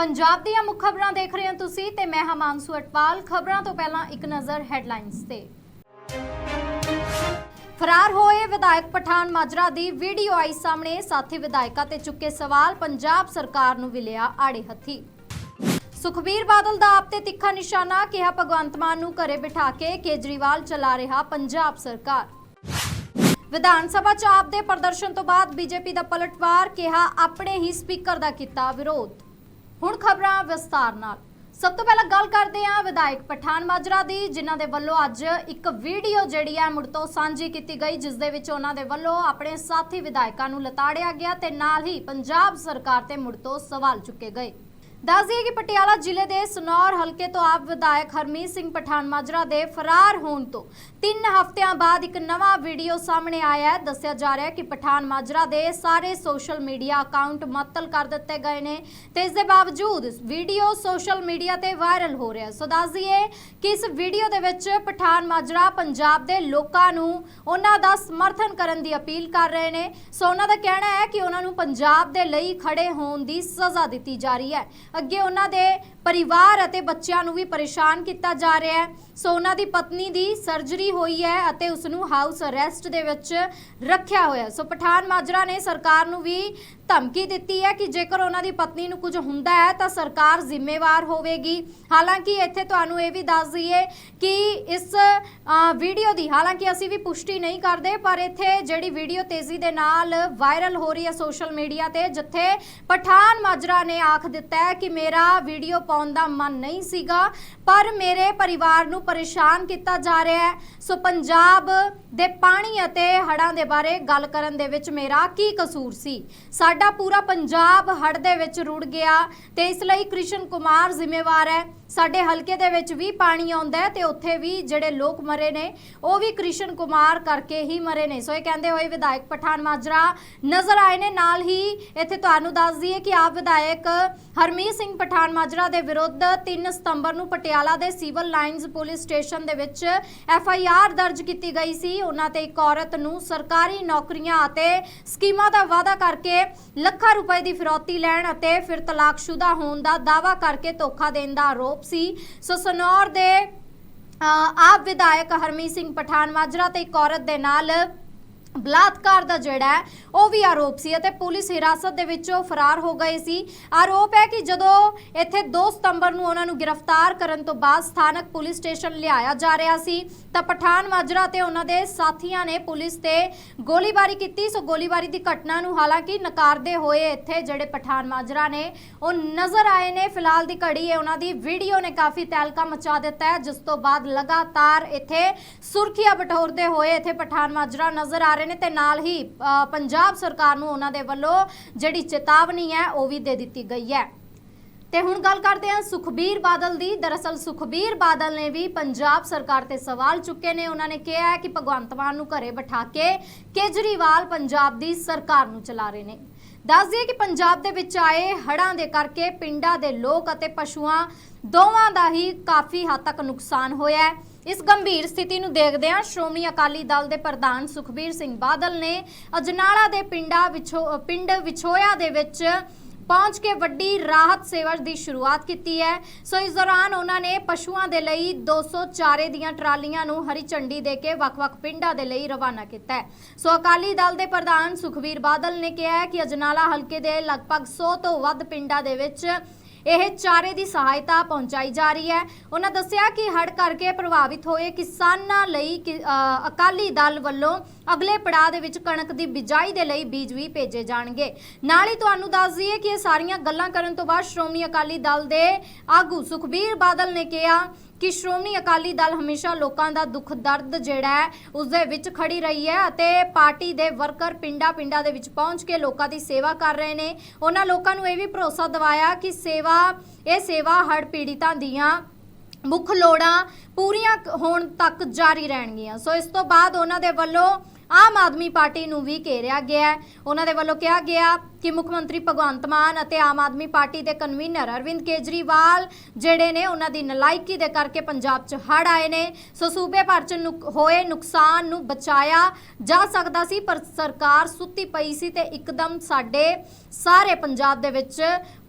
ਪੰਜਾਬ ਦੀਆਂ ਮੁੱਖ ਖਬਰਾਂ ਦੇਖ ਰਹੇ ਹੋ ਤੁਸੀਂ ਤੇ ਮੈਂ ਹਮਾਂਸੂ ਅਟਵਾਲ। ਖਬਰਾਂ ਤੋਂ ਪਹਿਲਾਂ ਇੱਕ ਨਜ਼ਰ ਹੈਡਲਾਈਨਸ ਤੇ। ਫਰਾਰ ਹੋਏ ਵਿਧਾਇਕ ਪਠਾਨ ਮਾਜਰਾ ਦੀ ਵੀਡੀਓ ਆਈ ਸਾਹਮਣੇ। ਸਾਥੀ ਵਿਧਾਇਕਾਂ ਤੇ ਚੁੱਕੇ ਸਵਾਲ ਪੰਜਾਬ ਸਰਕਾਰ ਨੂੰ ਵਿਲਿਆ ਆੜੇ ਹੱਥੀ। ਸੁਖਬੀਰ ਬਾਦਲ ਦਾ ਆਪ ਤੇ ਤਿੱਖਾ ਨਿਸ਼ਾਨਾ ਕਿਹਾ ਭਗਵੰਤ ਮਾਨ ਨੂੰ ਘਰੇ ਬਿਠਾ ਕੇ ਕੇਜਰੀਵਾਲ ਚਲਾ ਰਿਹਾ ਪੰਜਾਬ ਸਰਕਾਰ। ਵਿਧਾਨ ਸਭਾ ਚ ਆਪ ਦੇ ਪ੍ਰਦਰਸ਼ਨ ਤੋਂ ਬਾਅਦ ਬੀਜੇਪੀ ਦਾ ਪਲਟਵਾਰ ਕਿਹਾ ਆਪਣੇ ਹੀ ਸਪੀਕਰ ਦਾ ਕੀਤਾ ਵਿਰੋਧ। ਹੁਣ ਖਬਰਾਂ ਵਿਸਤਾਰ ਨਾਲ। ਸਭ ਤੋਂ ਪਹਿਲਾਂ ਗੱਲ ਕਰਦੇ ਹਾਂ ਵਿਧਾਇਕ ਪਠਾਨ ਮਾਜਰਾ ਦੀ, ਜਿਨ੍ਹਾਂ ਦੇ ਵੱਲੋਂ ਅੱਜ ਇੱਕ ਵੀਡੀਓ ਜਿਹੜੀ ਹੈ ਮੁੜ ਤੋਂ ਸਾਂਝੀ ਕੀਤੀ ਗਈ, ਜਿਸ ਦੇ ਵਿੱਚ ਉਹਨਾਂ ਦੇ ਵੱਲੋਂ ਆਪਣੇ ਸਾਥੀ ਵਿਧਾਇਕਾਂ ਨੂੰ ਲਤਾੜਿਆ ਗਿਆ ਤੇ ਨਾਲ ਹੀ ਪੰਜਾਬ ਸਰਕਾਰ ਤੇ ਮੁੜ ਤੋਂ ਸਵਾਲ ਚੁੱਕੇ ਗਏ। ਦੱਸ ਦਈਏ ਕਿ ਪਟਿਆਲਾ ਜ਼ਿਲ੍ਹੇ ਦੇ ਸਨੌਰ ਹਲਕੇ ਤੋਂ ਆਪ ਵਿਧਾਇਕ ਹਰਮੀਤ ਸਿੰਘ ਪਠਾਨ ਮਾਜਰਾ ਦੇ ਫਰਾਰ ਹੋਣ ਤੋਂ 3 ਹਫ਼ਤਿਆਂ ਬਾਅਦ ਇੱਕ ਨਵਾਂ ਵੀਡੀਓ ਸਾਹਮਣੇ ਆਇਆ ਹੈ। ਦੱਸਿਆ ਜਾ ਰਿਹਾ ਹੈ ਕਿ ਪਠਾਨ ਮਾਜਰਾ ਦੇ ਸਾਰੇ ਸੋਸ਼ਲ ਮੀਡੀਆ ਅਕਾਊਂਟ ਮੁਅੱਤਲ ਕਰ ਦਿੱਤੇ ਗਏ ਨੇ ਤੇ ਇਸ ਦੇ ਬਾਵਜੂਦ ਵੀਡੀਓ ਸੋਸ਼ਲ ਮੀਡੀਆ ਤੇ ਵਾਇਰਲ ਹੋ ਰਿਹਾ ਹੈ। ਸੋ ਦੱਸ ਦਈਏ ਕਿ ਇਸ ਵੀਡੀਓ ਦੇ ਵਿੱਚ ਪਠਾਨ ਮਾਜਰਾ ਪੰਜਾਬ ਦੇ ਲੋਕਾਂ ਨੂੰ ਉਹਨਾਂ ਦਾ ਸਮਰਥਨ ਕਰਨ ਦੀ ਅਪੀਲ ਕਰ ਰਹੇ ਨੇ। ਸੋ ਉਹਨਾਂ ਦਾ ਕਹਿਣਾ ਹੈ ਕਿ ਉਹਨਾਂ ਨੂੰ ਪੰਜਾਬ ਦੇ ਲਈ ਖੜੇ ਹੋਣ ਦੀ ਸਜ਼ਾ ਦਿੱਤੀ ਜਾ ਰਹੀ ਹੈ। ਅੱਗੇ ਉਹਨਾਂ ਦੇ ਪਰਿਵਾਰ ਅਤੇ ਬੱਚਿਆਂ ਨੂੰ ਵੀ ਪਰੇਸ਼ਾਨ ਕੀਤਾ ਜਾ ਰਿਹਾ ਹੈ। ਸੋ ਉਹਨਾਂ ਦੀ ਪਤਨੀ ਦੀ ਸਰਜਰੀ ਹੋਈ ਹੈ ਅਤੇ ਉਸ ਨੂੰ ਹਾਊਸ ਅਰੈਸਟ ਦੇ ਵਿੱਚ ਰੱਖਿਆ ਹੋਇਆ ਸੋ ਪਠਾਨ ਮਾਜਰਾ ਨੇ ਸਰਕਾਰ ਨੂੰ ਵੀ ਧਮਕੀ ਦਿੱਤੀ ਹੈ ਕਿ ਜੇਕਰ ਉਹਨਾਂ ਦੀ ਪਤਨੀ ਨੂੰ ਕੁਝ ਹੁੰਦਾ ਹੈ ਤਾਂ ਸਰਕਾਰ ਜ਼ਿੰਮੇਵਾਰ ਹੋਵੇਗੀ। ਹਾਲਾਂਕਿ ਇੱਥੇ ਤੁਹਾਨੂੰ ਇਹ ਵੀ ਦੱਸ ਦਈਏ ਕਿ ਇਸ ਵੀਡੀਓ ਦੀ, ਹਾਲਾਂਕਿ ਅਸੀਂ ਵੀ ਪੁਸ਼ਟੀ ਨਹੀਂ ਕਰਦੇ, ਪਰ ਇੱਥੇ ਜਿਹੜੀ ਵੀਡੀਓ ਤੇਜ਼ੀ ਦੇ ਨਾਲ ਵਾਇਰਲ ਹੋ ਰਹੀ ਹੈ ਸੋਸ਼ਲ ਮੀਡੀਆ ਤੇ, ਜਿੱਥੇ ਪਠਾਨ ਮਾਜਰਾ ਨੇ ਆਖ ਦਿੱਤਾ ਹੈ ਕਿ ਮੇਰਾ ਵੀਡੀਓ ਪਾਉਣ ਦਾ ਮਨ ਨਹੀਂ ਸੀਗਾ, ਪਰ ਮੇਰੇ ਪਰਿਵਾਰ ਨੂੰ ਪਰੇਸ਼ਾਨ ਕੀਤਾ ਜਾ ਰਿਹਾ ਹੈ। ਸੋ ਪੰਜਾਬ ਦੇ ਪਾਣੀ ਅਤੇ ਹੜ੍ਹਾਂ ਦੇ ਬਾਰੇ ਗੱਲ ਕਰਨ ਦੇ ਵਿੱਚ ਮੇਰਾ ਕੀ ਕਸੂਰ ਸੀ? ਸਾਡੇ ਪੂਰਾ ਪੰਜਾਬ ਹੜ ਦੇ ਵਿੱਚ ਰੁੜ ਗਿਆ ਤੇ ਇਸ ਲਈ ਕ੍ਰਿਸ਼ਨ ਕੁਮਾਰ ਜ਼ਿੰਮੇਵਾਰ ਹੈ। ਸਾਡੇ ਹਲਕੇ ਦੇ ਵਿੱਚ ਵੀ ਪਾਣੀ ਆਉਂਦਾ ਹੈ ਤੇ ਉੱਥੇ ਵੀ ਜਿਹੜੇ ਲੋਕ ਮਰੇ ਨੇ, ਉਹ ਵੀ ਕ੍ਰਿਸ਼ਨ ਕੁਮਾਰ ਕਰਕੇ ਹੀ ਮਰੇ ਨੇ। ਸੋ ਇਹ ਕਹਿੰਦੇ ਹੋਏ ਵਿਧਾਇਕ ਪਠਾਨ ਮਾਜਰਾ ਨਜ਼ਰ ਆਏ ਨੇ। ਨਾਲ ਹੀ ਇੱਥੇ ਤੁਹਾਨੂੰ ਦੱਸ ਦਈਏ ਕਿ ਆਪ ਵਿਧਾਇਕ ਹਰਮੀਤ ਸਿੰਘ ਪਠਾਨ ਮਾਜਰਾ ਦੇ ਵਿਰੁੱਧ 3 ਸਤੰਬਰ ਨੂੰ ਪਟਿਆਲਾ ਦੇ ਸਿਵਲ ਲਾਈਨਜ਼ ਪੁਲਿਸ ਸਟੇਸ਼ਨ ਦੇ ਵਿੱਚ ਐਫ ਆਈ ਆਰ ਦਰਜ ਕੀਤੀ ਗਈ ਸੀ। ਉਹਨਾਂ ਤੇ ਇੱਕ ਔਰਤ ਨੂੰ ਸਰਕਾਰੀ ਨੌਕਰੀਆਂ ਅਤੇ ਸਕੀਮਾਂ ਦਾ ਵਾਅਦਾ ਕਰਕੇ ਲੱਖਾਂ ਰੁਪਏ ਦੀ ਫਿਰੌਤੀ ਲੈਣ ਅਤੇ ਫਿਰ ਤਲਾਕਸ਼ੁਦਾ ਹੋਣ ਦਾ ਦਾਅਵਾ ਕਰਕੇ ਧੋਖਾ ਦੇਣ ਦਾ ਆਰੋਪ ਸੀ। ਸੋ ਸਨੌਰ ਦੇ ਅ, ਆਪ ਵਿਧਾਇਕ ਹਰਮੀਤ ਸਿੰਘ ਪਠਾਨ ਮਾਜਰਾ ਤੇ ਇੱਕ ਔਰਤ ਦੇ ਨਾਲ ਬਲਾਤਕਾਰ ਦਾ ਜਿਹੜਾ ਹੈ, ਉਹ ਵੀ ਆਰੋਪ ਸੀ ਅਤੇ ਪੁਲਿਸ ਹਿਰਾਸਤ ਦੇ ਵਿੱਚੋਂ ਫਰਾਰ ਹੋ ਗਏ ਸੀ। ਆਰੋਪ ਹੈ ਕਿ ਜਦੋਂ ਇੱਥੇ 2 ਸਤੰਬਰ ਨੂੰ ਉਹਨਾਂ ਨੂੰ ਗ੍ਰਿਫਤਾਰ ਕਰਨ ਤੋਂ ਬਾਅਦ ਸਥਾਨਕ ਪੁਲਿਸ ਸਟੇਸ਼ਨ ਲਿਆਇਆ ਜਾ ਰਿਹਾ ਸੀ, ਤਾਂ ਪਠਾਨ ਮਾਜਰਾ ਤੇ ਉਹਨਾਂ ਦੇ ਸਾਥੀਆਂ ਨੇ ਪੁਲਿਸ ਤੇ ਗੋਲੀਬਾਰੀ ਕੀਤੀ। ਸੋ ਗੋਲੀਬਾਰੀ ਦੀ ਘਟਨਾ ਨੂੰ ਹਾਲਾਂਕਿ ਨਕਾਰਦੇ ਹੋਏ ਇੱਥੇ ਜਿਹੜੇ ਪਠਾਨ ਮਾਜਰਾ ਨੇ, ਉਹ ਨਜ਼ਰ ਆਏ ਨੇ। ਫਿਲਹਾਲ ਦੀ ਘੜੀ ਹੈ ਉਹਨਾਂ ਦੀ ਵੀਡੀਓ ਨੇ ਕਾਫੀ ਤਹਿਲਕਾ ਮਚਾ ਦਿੱਤਾ ਹੈ, ਜਿਸ ਤੋਂ ਬਾਅਦ ਲਗਾਤਾਰ ਇੱਥੇ ਸੁਰਖੀਆਂ ਬਟੋਰਦੇ ਹੋਏ ਇੱਥੇ ਪਠਾਨ ਮਾਜਰਾ ਨਜ਼ਰ ਆ ਰਹੇ ਨੇ ਤੇ ਨਾਲ ਹੀ ਪੰਜਾਬ ਸਰਕਾਰ ਨੂੰ ਉਹਨਾਂ ਦੇ ਵੱਲੋਂ ਜਿਹੜੀ ਚੇਤਾਵਨੀ ਹੈ, ਉਹ ਵੀ ਦੇ ਦਿੱਤੀ ਗਈ ਹੈ। ਤੇ ਹੁਣ ਗੱਲ ਕਰਦੇ ਹਾਂ ਸੁਖਬੀਰ ਬਾਦਲ ਦੀ। ਦਰਅਸਲ ਸੁਖਬੀਰ ਬਾਦਲ ਨੇ ਵੀ ਪੰਜਾਬ ਸਰਕਾਰ ਤੇ ਸਵਾਲ ਚੁੱਕੇ ਨੇ। ਉਹਨਾਂ ਨੇ ਕਿਹਾ ਹੈ ਕਿ ਭਗਵੰਤ ਮਾਨ ਨੂੰ ਘਰੇ ਬਿਠਾ ਕੇ ਕੇਜਰੀਵਾਲ ਪੰਜਾਬ ਦੀ ਸਰਕਾਰ ਨੂੰ ਚਲਾ ਰਹੇ ਨੇ। ਦੱਸ ਦਈਏ ਕਿ ਪੰਜਾਬ ਦੇ ਵਿੱਚ ਆਏ ਹੜ੍ਹਾਂ ਦੇ ਕਰਕੇ ਪਿੰਡਾਂ ਦੇ ਲੋਕ ਅਤੇ ਪਸ਼ੂਆਂ ਦੋਵਾਂ ਦਾ ਹੀ ਕਾਫੀ ਹੱਦ ਤੱਕ ਨੁਕਸਾਨ ਹੋਇਆ ਹੈ। ਇਸ ਗੰਭੀਰ ਸਥਿਤੀ ਨੂੰ ਦੇਖਦਿਆਂ ਸ਼੍ਰੋਮਣੀ ਅਕਾਲੀ ਦਲ ਦੇ ਪ੍ਰਧਾਨ ਸੁਖਬੀਰ ਸਿੰਘ ਬਾਦਲ ਨੇ ਅਜਨਾਲਾ ਦੇ ਪਿੰਡਾਂ ਵਿਛੋ ਪਿੰਡ ਵਿਛੋਇਆ ਦੇ ਵਿੱਚ ਪਹੁੰਚ ਕੇ ਵੱਡੀ ਰਾਹਤ ਸੇਵਾ ਦੀ ਸ਼ੁਰੂਆਤ ਕੀਤੀ ਹੈ। ਸੋ ਇਸ ਦੌਰਾਨ ਉਹਨਾਂ ਨੇ ਪਸ਼ੂਆਂ ਦੇ ਲਈ 200 ਚਾਰੇ ਦੀਆਂ ਟਰਾਲੀਆਂ ਨੂੰ ਹਰੀ ਝੰਡੀ ਦੇ ਕੇ ਵੱਖ-ਵੱਖ ਪਿੰਡਾਂ ਦੇ ਲਈ ਰਵਾਨਾ ਕੀਤਾ ਹੈ। ਸੋ ਅਕਾਲੀ ਦਲ ਦੇ ਪ੍ਰਧਾਨ ਸੁਖਬੀਰ ਬਾਦਲ ਨੇ ਕਿਹਾ ਕਿ ਅਜਨਾਲਾ ਹਲਕੇ ਦੇ ਲਗਭਗ 100 ਤੋਂ ਵੱਧ ਪਿੰਡਾਂ ਦੇ ਵਿੱਚ ਇਹ ਚਾਰੇ ਦੀ ਸਹਾਇਤਾ ਪਹੁੰਚਾਈ ਜਾ ਰਹੀ ਹੈ। ਉਹਨਾਂ ਦੱਸਿਆ ਕਿ ਹੜ੍ਹ ਕਰਕੇ ਪ੍ਰਭਾਵਿਤ ਹੋਏ ਕਿਸਾਨਾਂ ਲਈ ਕਿ- ਅਕਾਲੀ ਦਲ ਵੱਲੋਂ ਅਗਲੇ ਪੜਾਅ ਦੇ ਵਿੱਚ ਕਣਕ ਦੀ ਬਿਜਾਈ ਦੇ ਲਈ ਬੀਜ ਵੀ ਭੇਜੇ ਜਾਣਗੇ। ਨਾਲ ਹੀ ਤੁਹਾਨੂੰ ਦੱਸ ਦਈਏ ਕਿ ਇਹ ਸਾਰੀਆਂ ਗੱਲਾਂ ਕਰਨ ਤੋਂ ਬਾਅਦ ਸ਼੍ਰੋਮਣੀ ਅਕਾਲੀ ਦਲ ਦੇ ਆਗੂ ਸੁਖਬੀਰ ਬਾਦਲ ਨੇ ਕਿਹਾ ਕਿ ਸ਼੍ਰੋਮਣੀ ਅਕਾਲੀ ਦਲ ਹਮੇਸ਼ਾ ਲੋਕਾਂ ਦਾ ਦੁੱਖ ਦਰਦ ਜਿਹੜਾ ਹੈ ਉਸ ਦੇ ਵਿੱਚ ਖੜੀ ਰਹੀ ਹੈ ਅਤੇ ਪਾਰਟੀ ਦੇ ਵਰਕਰ ਪਿੰਡਾਂ-ਪਿੰਡਾਂ ਦੇ ਵਿੱਚ ਪਹੁੰਚ ਕੇ ਲੋਕਾਂ ਦੀ ਸੇਵਾ ਕਰ ਰਹੇ ਨੇ। ਉਹਨਾਂ ਲੋਕਾਂ ਨੂੰ ਇਹ ਵੀ ਭਰੋਸਾ ਦਿਵਾਇਆ ਕਿ ਸੇਵਾ, ਇਹ ਸੇਵਾ ਹੜ੍ਹ ਪੀੜਿਤਾਂ ਦੀਆਂ ਮੁੱਖ ਲੋੜਾਂ ਪੂਰੀਆਂ ਹੋਣ ਤੱਕ ਜਾਰੀ ਰਹਿਣਗੀਆਂ। ਸੋ ਇਸ ਤੋਂ ਬਾਅਦ ਉਹਨਾਂ ਦੇ ਵੱਲੋਂ ਆਮ ਆਦਮੀ ਪਾਰਟੀ ਨੂੰ ਵੀ ਘੇਰਿਆ ਗਿਆ ਉਹਨਾਂ ਦੇ ਵੱਲੋਂ ਕਿਹਾ ਗਿਆ ਕਿ ਮੁੱਖ ਮੰਤਰੀ ਭਗਵੰਤ ਮਾਨ ਅਤੇ ਆਮ ਆਦਮੀ ਪਾਰਟੀ ਦੇ ਕਨਵੀਨਰ ਅਰਵਿੰਦ ਕੇਜਰੀਵਾਲ ਜਿਹੜੇ ਨੇ, ਉਹਨਾਂ ਦੀ ਨਲਾਇਕੀ ਦੇ ਕਰਕੇ ਪੰਜਾਬ 'ਚ ਹੜ੍ਹ ਆਏ ਨੇ। ਸੋ ਸੂਬੇ ਭਰ 'ਚ ਨੁਕ- ਹੋਏ ਨੁਕਸਾਨ ਨੂੰ ਬਚਾਇਆ ਜਾ ਸਕਦਾ ਸੀ, ਪਰ ਸਰਕਾਰ ਸੁੱਤੀ ਪਈ ਸੀ ਤੇ ਇੱਕਦਮ ਸਾਡੇ ਸਾਰੇ ਪੰਜਾਬ ਦੇ ਵਿੱਚ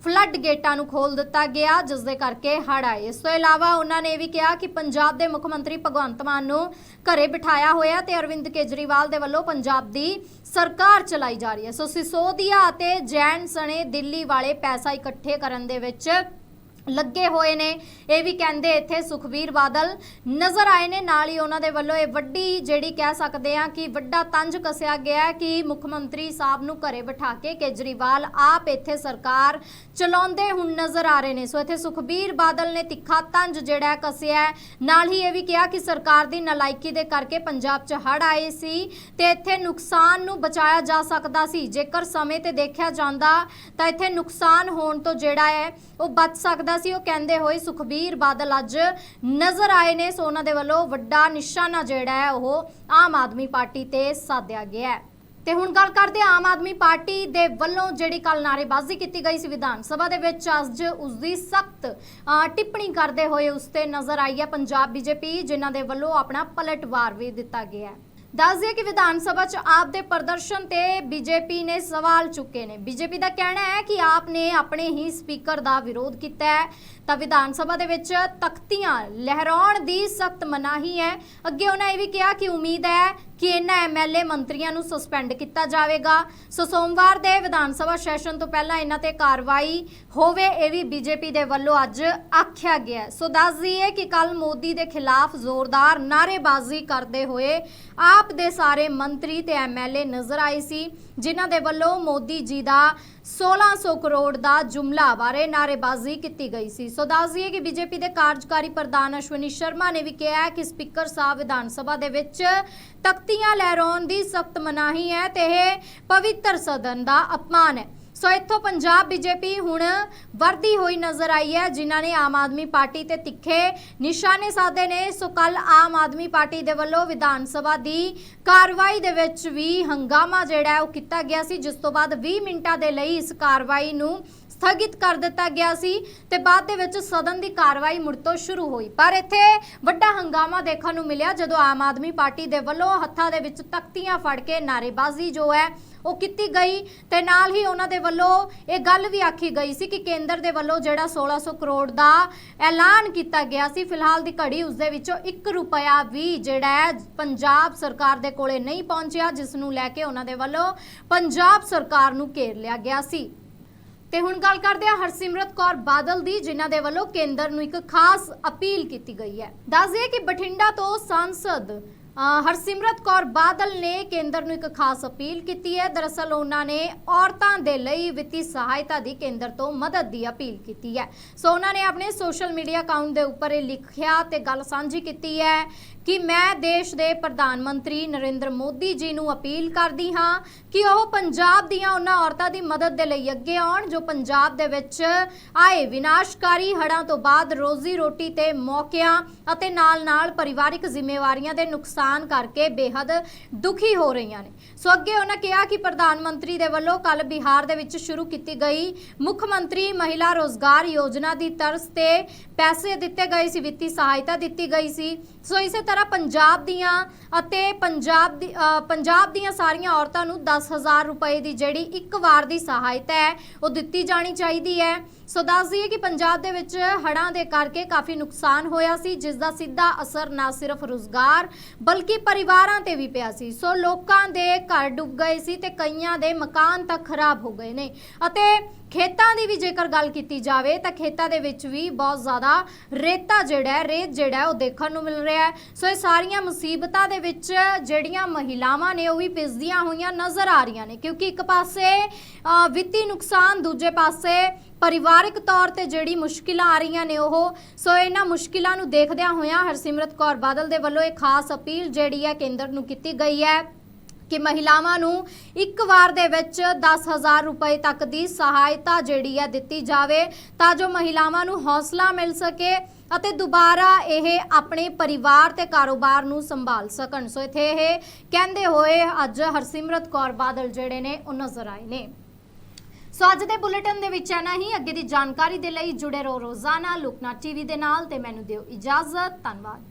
ਫਲੱਡ ਗੇਟਾਂ ਨੂੰ ਖੋਲ ਦਿੱਤਾ ਗਿਆ, ਜਿਸ ਦੇ ਕਰਕੇ ਹੜ੍ਹ ਆਏ। ਇਸ ਤੋਂ ਇਲਾਵਾ ਉਹਨਾਂ ਨੇ ਇਹ ਵੀ ਕਿਹਾ ਕਿ ਪੰਜਾਬ ਦੇ ਮੁੱਖ ਮੰਤਰੀ ਭਗਵੰਤ ਮਾਨ ਨੂੰ ਘਰੇ ਬਿਠਾਇਆ ਹੋਇਆ ਤੇ ਅਰਵਿੰਦ ਕੇਜਰੀਵਾਲ ਦੇ ਵੱਲੋਂ ਪੰਜਾਬ ਦੀ ਸਰਕਾਰ ਚਲਾਈ ਜਾ ਰਹੀ ਹੈ। ਸੋ ਸਿਸੋਦੀਆ ਅਤੇ ਜੈਨ ਸਣੇ ਦਿੱਲੀ ਵਾਲੇ ਪੈਸਾ ਇਕੱਠੇ ਕਰਨ ਦੇ ਵਿੱਚ ਲੱਗੇ ਹੋਏ ਨੇ। ਇਹ ਵੀ ਕਹਿੰਦੇ ਇੱਥੇ ਸੁਖਬੀਰ ਬਾਦਲ ਨਜ਼ਰ ਆਏ ਨੇ। ਨਾਲ ਹੀ ਉਹਨਾਂ ਦੇ ਵੱਲੋਂ ਇਹ ਵੱਡੀ ਜਿਹੜੀ ਕਹਿ ਸਕਦੇ ਆ ਕਿ ਵੱਡਾ ਤੰਜ ਕਸਿਆ ਗਿਆ ਕਿ ਮੁੱਖ ਮੰਤਰੀ ਸਾਹਿਬ ਨੂੰ ਘਰੇ ਬਿਠਾ ਕੇ ਕੇਜਰੀਵਾਲ ਆਪ ਇੱਥੇ ਸਰਕਾਰ ਚਲਾਉਂਦੇ ਹੁਣ ਨਜ਼ਰ ਆ ਰਹੇ ਨੇ। ਸੋ ਇੱਥੇ ਸੁਖਬੀਰ ਬਾਦਲ ਨੇ ਤਿੱਖਾ ਤੰਜ ਜਿਹੜਾ ਹੈ ਕਸਿਆ ਨਾਲ ਹੀ ਇਹ ਵੀ ਕਿਹਾ ਕਿ ਸਰਕਾਰ ਦੀ ਨਲਾਇਕੀ ਦੇ ਕਰਕੇ ਪੰਜਾਬ 'ਚ ਹੜ੍ਹ ਆਏ ਸੀ ਤੇ ਇੱਥੇ ਨੁਕਸਾਨ ਨੂੰ ਬਚਾਇਆ ਜਾ ਸਕਦਾ ਸੀ। ਜੇਕਰ ਸਮੇਂ ਤੇ ਦੇਖਿਆ ਜਾਂਦਾ ਤਾਂ ਇੱਥੇ ਨੁਕਸਾਨ ਹੋਣ ਤੋਂ ਜਿਹੜਾ ਹੈ ਉਹ ਬਚ ਸਕਦਾ ਸੀ, ਉਹ ਕਹਿੰਦੇ ਹੋਏ ਸੁਖਬੀਰ ਬਾਦਲ ਅੱਜ ਨਜ਼ਰ ਆਏ ਨੇ, ਸੋ ਉਹਨਾਂ ਦੇ ਵੱਲੋਂ ਵੱਡਾ ਨਿਸ਼ਾਨਾ ਜਿਹੜਾ ਹੈ, ਉਹ ਆਮ ਆਦਮੀ ਪਾਰਟੀ ਤੇ ਸਾਧਿਆ ਗਿਆ ਹੈ। ਤੇ ਹੁਣ ਗੱਲ ਕਰਦੇ ਆਮ ਆਦਮੀ ਪਾਰਟੀ ਦੇ ਵੱਲੋਂ ਜਿਹੜੀ ਕੱਲ ਨਾਰੇਬਾਜ਼ੀ ਕੀਤੀ ਗਈ ਸੀ ਵਿਧਾਨ ਸਭਾ ਦੇ ਵਿੱਚ, ਅੱਜ ਉਸ ਦੀ ਸਖਤ ਟਿੱਪਣੀ ਕਰਦੇ ਹੋਏ ਉਸ ਤੇ ਨਜ਼ਰ ਆਈ ਹੈ ਪੰਜਾਬ ਬੀਜੇਪੀ, ਜਿਨ੍ਹਾਂ ਦੇ ਵੱਲੋਂ ਆਪਣਾ ਪਲਟਵਾਰ ਵੀ ਦਿੱਤਾ ਗਿਆ ਹੈ। ਦੱਸ ਦਈਏ ਕਿ ਵਿਧਾਨ ਸਭਾ 'ਚ ਆਪ ਦੇ ਪ੍ਰਦਰਸ਼ਨ ਤੇ ਬੀਜੇਪੀ ਨੇ ਸਵਾਲ ਚੁੱਕੇ ਨੇ। ਬੀਜੇਪੀ ਦਾ ਕਹਿਣਾ ਹੈ ਕਿ ਆਪ ਨੇ ਆਪਣੇ ਹੀ ਸਪੀਕਰ ਦਾ ਵਿਰੋਧ ਕੀਤਾ ਹੈ। ਤਾਂ ਵਿਧਾਨ ਸਭਾ ਦੇ ਵਿੱਚ ਤਖਤੀਆਂ ਲਹਿਰਾਉਣ ਦੀ ਸਖਤ ਮਨਾਹੀ ਹੈ। ਅੱਗੇ ਉਹਨਾਂ ਇਹ ਵੀ ਕਿਹਾ ਕਿ ਉਮੀਦ ਹੈ ਕਿ ਇਹਨਾਂ ਐਮਐਲਏ ਮੰਤਰੀਆਂ ਨੂੰ ਸਸਪੈਂਡ ਕੀਤਾ ਜਾਵੇਗਾ। ਸੋ ਸੋਮਵਾਰ ਦੇ ਵਿਧਾਨ ਸਭਾ ਸੈਸ਼ਨ ਤੋਂ ਪਹਿਲਾਂ ਇਹਨਾਂ ਤੇ ਕਾਰਵਾਈ ਹੋਵੇ, ਇਹ ਵੀ ਬੀਜੇਪੀ ਦੇ ਵੱਲੋਂ ਅੱਜ ਆਖਿਆ ਗਿਆ ਸੋ ਦੱਸ ਦਈਏ ਕਿ ਕੱਲ ਮੋਦੀ ਦੇ ਖਿਲਾਫ ਜ਼ੋਰਦਾਰ ਨਾਅਰੇਬਾਜ਼ੀ ਕਰਦੇ ਹੋਏ ਆਪ ਦੇ ਸਾਰੇ ਮੰਤਰੀ ਤੇ ਐਮਐਲਏ ਨਜ਼ਰ ਆਏ ਸੀ। ਜਿਨ੍ਹਾਂ ਦੇ ਵੱਲੋਂ ਮੋਦੀ ਜੀ ਦਾ 1600 ਕਰੋੜ ਦਾ ਜੁਮਲਾ ਬਾਰੇ ਨਾਅਰੇਬਾਜ਼ੀ ਕੀਤੀ ਗਈ ਸੀ। ਸੋ ਦੱਸ ਦਈਏ ਕਿ ਬੀਜੇਪੀ ਦੇ ਕਾਰਜਕਾਰੀ ਪ੍ਰਧਾਨ ਅਸ਼ਵਨੀ ਸ਼ਰਮਾ ਨੇ ਵੀ ਕਿਹਾ ਕਿ ਸਪੀਕਰ ਸਾਹਿਬ ਵਿਧਾਨ ਸਭਾ ਦੇ ਵਿੱਚ ਤਖਤੀਆਂ ਲਹਿਰਾਉਣ ਦੀ ਸਖਤ ਮਨਾਹੀ ਹੈ ਤੇ ਇਹ ਪਵਿੱਤਰ ਸਦਨ ਦਾ ਅਪਮਾਨ ਹੈ। ਸੋ ਇੱਥੋਂ ਪੰਜਾਬ ਬੀਜੇਪੀ ਹੁਣ ਵਰਦੀ ਹੋਈ ਨਜ਼ਰ ਆਈ ਹੈ, ਜਿਨ੍ਹਾਂ ਨੇ ਆਮ ਆਦਮੀ ਪਾਰਟੀ ਤੇ ਤਿੱਖੇ ਨਿਸ਼ਾਨੇ ਸਾਧੇ ਨੇ। ਸੋ ਕੱਲ ਆਮ ਆਦਮੀ ਪਾਰਟੀ ਦੇ ਵੱਲੋਂ ਵਿਧਾਨ ਸਭਾ ਦੀ ਕਾਰਵਾਈ ਦੇ ਵਿੱਚ ਵੀ ਹੰਗਾਮਾ ਜਿਹੜਾ ਉਹ ਕੀਤਾ ਗਿਆ ਸੀ, ਜਿਸ ਤੋਂ ਬਾਅਦ 20 ਮਿੰਟਾਂ ਦੇ ਲਈ ਇਸ ਕਾਰਵਾਈ ਨੂੰ ਸਥਗਿਤ ਕਰ ਦਿੱਤਾ ਗਿਆ ਸੀ ਤੇ ਬਾਅਦ ਦੇ ਵਿੱਚ ਸਦਨ ਦੀ ਕਾਰਵਾਈ ਮੁੜ ਤੋਂ ਸ਼ੁਰੂ ਹੋਈ। ਪਰ ਇੱਥੇ ਵੱਡਾ ਹੰਗਾਮਾ ਦੇਖਣ ਨੂੰ ਮਿਲਿਆ, ਜਦੋਂ ਆਮ ਆਦਮੀ ਪਾਰਟੀ ਦੇ ਵੱਲੋਂ ਹੱਥਾਂ ਦੇ ਵਿੱਚ ਤਖਤੀਆਂ ਫੜ ਕੇ ਨਾਰੇਬਾਜ਼ੀ ਜੋ ਹੈ ਉਹ ਕੀਤੀ ਗਈ ਤੇ ਨਾਲ ਹੀ ਉਹਨਾਂ ਦੇ ਵੱਲੋਂ ਇਹ ਗੱਲ ਵੀ ਆਖੀ ਗਈ ਸੀ ਕਿ ਕੇਂਦਰ ਦੇ ਵੱਲੋਂ ਜਿਹੜਾ 1600 ਕਰੋੜ ਦਾ ਐਲਾਨ ਕੀਤਾ ਗਿਆ ਸੀ, ਫਿਲਹਾਲ ਦੀ ਘੜੀ ਉਸ ਦੇ ਵਿੱਚੋਂ 1 ਰੁਪਿਆ ਵੀ ਜਿਹੜਾ ਪੰਜਾਬ ਸਰਕਾਰ ਦੇ ਕੋਲੇ ਨਹੀਂ ਪਹੁੰਚਿਆ, ਜਿਸ ਨੂੰ ਲੈ ਕੇ ਉਹਨਾਂ ਦੇ ਵੱਲੋਂ ਪੰਜਾਬ ਸਰਕਾਰ ਨੂੰ ਘੇਰ ਲਿਆ ਗਿਆ ਸੀ। ਤੇ ਹੁਣ ਗੱਲ ਕਰਦੇ ਹਾਂ ਹਰਸਿਮਰਤ ਕੌਰ ਬਾਦਲ ਦੀ, ਜਿਨ੍ਹਾਂ ਦੇ ਵੱਲੋਂ ਕੇਂਦਰ ਨੂੰ ਇੱਕ ਖਾਸ ਅਪੀਲ ਕੀਤੀ ਗਈ ਹੈ। ਦੱਸ ਦਈਏ ਕਿ ਬਠਿੰਡਾ ਤੋਂ ਸੰਸਦ ਹਰਸਿਮਰਤ ਕੌਰ ਬਾਦਲ ਨੇ ਕੇਂਦਰ ਨੂੰ ਇੱਕ ਖਾਸ ਅਪੀਲ ਕੀਤੀ ਹੈ। ਦਰਅਸਲ ਉਹਨਾਂ ਨੇ ਔਰਤਾਂ ਦੇ ਲਈ ਵਿੱਤੀ ਸਹਾਇਤਾ ਦੀ ਕੇਂਦਰ ਤੋਂ ਮਦਦ ਦੀ ਅਪੀਲ ਕੀਤੀ ਹੈ। ਸੋ ਉਹਨਾਂ ਨੇ ਆਪਣੇ ਸੋਸ਼ਲ ਮੀਡੀਆ ਅਕਾਊਂਟ ਦੇ ਉੱਪਰ ਇਹ ਲਿਖਿਆ ਤੇ ਗੱਲ ਸਾਂਝੀ ਕੀਤੀ ਹੈ ਕਿ ਮੈਂ ਦੇਸ਼ ਦੇ ਪ੍ਰਧਾਨ ਮੰਤਰੀ ਨਰਿੰਦਰ ਮੋਦੀ ਜੀ ਨੂੰ ਅਪੀਲ ਕਰਦੀ ਹਾਂ ਕਿ ਉਹ ਪੰਜਾਬ ਦੀਆਂ ਉਹਨਾਂ ਔਰਤਾਂ ਦੀ ਮਦਦ ਦੇ ਲਈ ਅੱਗੇ ਆਉਣ, ਜੋ ਪੰਜਾਬ ਦੇ ਵਿੱਚ ਆਏ ਵਿਨਾਸ਼ਕਾਰੀ ਹੜ੍ਹਾਂ ਤੋਂ ਬਾਅਦ ਰੋਜ਼ੀ ਰੋਟੀ ਤੇ ਮੌਕਿਆਂ ਅਤੇ ਨਾਲ-ਨਾਲ ਪਰਿਵਾਰਿਕ ਜ਼ਿੰਮੇਵਾਰੀਆਂ ਦੇ ਨੁਕਸਾਨ ਕਰਕੇ ਬੇहद ਦੁਖੀ ਹੋ ਰਹੀਆਂ ਨੇ। ਸੋ ਅੱਗੇ ਉਹਨਾਂ ਕਿਹਾ ਕਿ ਪ੍ਰਧਾਨ ਮੰਤਰੀ ਦੇ ਵੱਲੋਂ ਕੱਲ ਬਿਹਾਰ ਦੇ ਵਿੱਚ ਸ਼ੁਰੂ ਕੀਤੀ ਗਈ ਮੁੱਖ ਮੰਤਰੀ ਮਹਿਲਾ ਰੋਜ਼ਗਾਰ ਯੋਜਨਾ ਦੀ ਤਰਜ਼ ਤੇ ਪੈਸੇ ਦਿੱਤੇ ਗਏ ਸੀ, ਵਿੱਤੀ ਸਹਾਇਤਾ ਦਿੱਤੀ ਗਈ ਸੀ। ਸੋ ਇਸੇ ਤਰ੍ਹਾਂ ਪੰਜਾਬ ਦੀਆਂ ਅਤੇ ਪੰਜਾਬ ਦੀ ਪੰਜਾਬ ਦੀਆਂ ਸਾਰੀਆਂ ਔਰਤਾਂ ਨੂੰ 10000 ਰੁਪਏ ਦੀ ਜਿਹੜੀ ਇੱਕ ਵਾਰ ਦੀ ਸਹਾਇਤਾ ਹੈ, ਉਹ ਦਿੱਤੀ ਜਾਣੀ ਚਾਹੀਦੀ ਹੈ। ਸੋ ਦੱਸ ਦਈਏ ਕਿ ਪੰਜਾਬ ਦੇ ਵਿੱਚ ਹੜ੍ਹਾਂ ਦੇ ਕਰਕੇ ਕਾਫੀ ਨੁਕਸਾਨ ਹੋਇਆ ਸੀ, ਜਿਸ ਦਾ ਸਿੱਧਾ ਅਸਰ ਨਾ ਸਿਰਫ ਰੁਜ਼ਗਾਰ ਬਲਕਿ ਪਰਿਵਾਰਾਂ ਤੇ ਵੀ ਪਿਆ ਸੀ। ਸੋ ਲੋਕਾਂ ਦੇ ਘਰ ਡੁੱਬ ਗਏ ਸੀ ਤੇ ਕਈਆਂ ਦੇ ਮਕਾਨ ਤਾਂ ਖਰਾਬ ਹੋ ਗਏ ਨੇ ਅਤੇ ਖੇਤਾਂ ਦੀ ਵੀ ਜੇਕਰ ਗੱਲ ਕੀਤੀ ਜਾਵੇ ਤਾਂ ਖੇਤਾਂ ਦੇ ਵਿੱਚ ਵੀ ਬਹੁਤ ਜ਼ਿਆਦਾ ਰੇਤਾ ਜਿਹੜਾ ਹੈ, ਰੇਤ ਜਿਹੜਾ ਹੈ ਉਹ ਦੇਖਣ ਨੂੰ ਮਿਲ ਰਿਹਾ ਹੈ। ਸੋ ਇਹ ਸਾਰੀਆਂ ਮੁਸੀਬਤਾਂ ਦੇ ਵਿੱਚ ਜਿਹੜੀਆਂ ਮਹਿਲਾਵਾਂ ਨੇ ਉਹ ਵੀ ਪਿਸਦੀਆਂ ਹੋਈਆਂ ਨਜ਼ਰ ਆ ਰਹੀਆਂ ਨੇ। ਕਿਉਂਕਿ ਇੱਕ ਪਾਸੇ ਵਿੱਤੀ ਨੁਕਸਾਨ, ਦੂਜੇ ਪਾਸੇ ਪਰਿਵਾਰਿਕ ਤੌਰ ਤੇ ਜਿਹੜੀ ਮੁਸ਼ਕਿਲਾਂ ਆ ਰਹੀਆਂ ਨੇ ਉਹ। ਸੋ ਇਹਨਾਂ ਮੁਸ਼ਕਿਲਾਂ ਨੂੰ ਦੇਖਦਿਆਂ ਹੋਇਆਂ ਹਰਸਿਮਰਤ ਕੌਰ ਬਾਦਲ ਦੇ ਵੱਲੋਂ ਇਹ ਖਾਸ ਅਪੀਲ ਜਿਹੜੀ ਹੈ ਕੇਂਦਰ ਨੂੰ ਕੀਤੀ ਗਈ ਹੈ। ਕਿ ਮਹਿਲਾਵਾਂ ਨੂੰ ਇੱਕ ਵਾਰ ਦੇ ਵਿੱਚ 10000 ਰੁਪਏ ਤੱਕ ਦੀ ਸਹਾਇਤਾ ਜਿਹੜੀ ਹੈ ਦਿੱਤੀ ਜਾਵੇ ਤਾਂ ਜੋ ਮਹਿਲਾਵਾਂ ਨੂੰ ਹੌਸਲਾ ਮਿਲ ਸਕੇ ਅਤੇ ਦੁਬਾਰਾ ਇਹ ਆਪਣੇ ਪਰਿਵਾਰ ਤੇ ਕਾਰੋਬਾਰ ਨੂੰ ਸੰਭਾਲ ਸਕਣ। ਸੋ ਇੱਥੇ ਇਹ ਕਹਿੰਦੇ ਹੋਏ ਅੱਜ ਹਰਸਿਮਰਤ ਕੌਰ ਬਾਦਲ ਜਿਹੜੇ ਨੇ, ਉਹ ਨਜ਼ਰ ਆਏ ਨੇ। ਸੋ ਅੱਜ ਦੇ ਬੁਲੇਟਿਨ ਦੇ ਵਿੱਚ ਐਨਾ ਹੀ। ਅੱਗੇ ਦੀ ਜਾਣਕਾਰੀ ਦੇ ਲਈ ਜੁੜੇ ਰਹੋ ਰੋਜ਼ਾਨਾ ਲੋਕਨਾਥ ਟੀਵੀ ਦੇ ਨਾਲ ਤੇ ਮੈਨੂੰ ਦਿਓ ਇਜਾਜ਼ਤ। ਧੰਨਵਾਦ।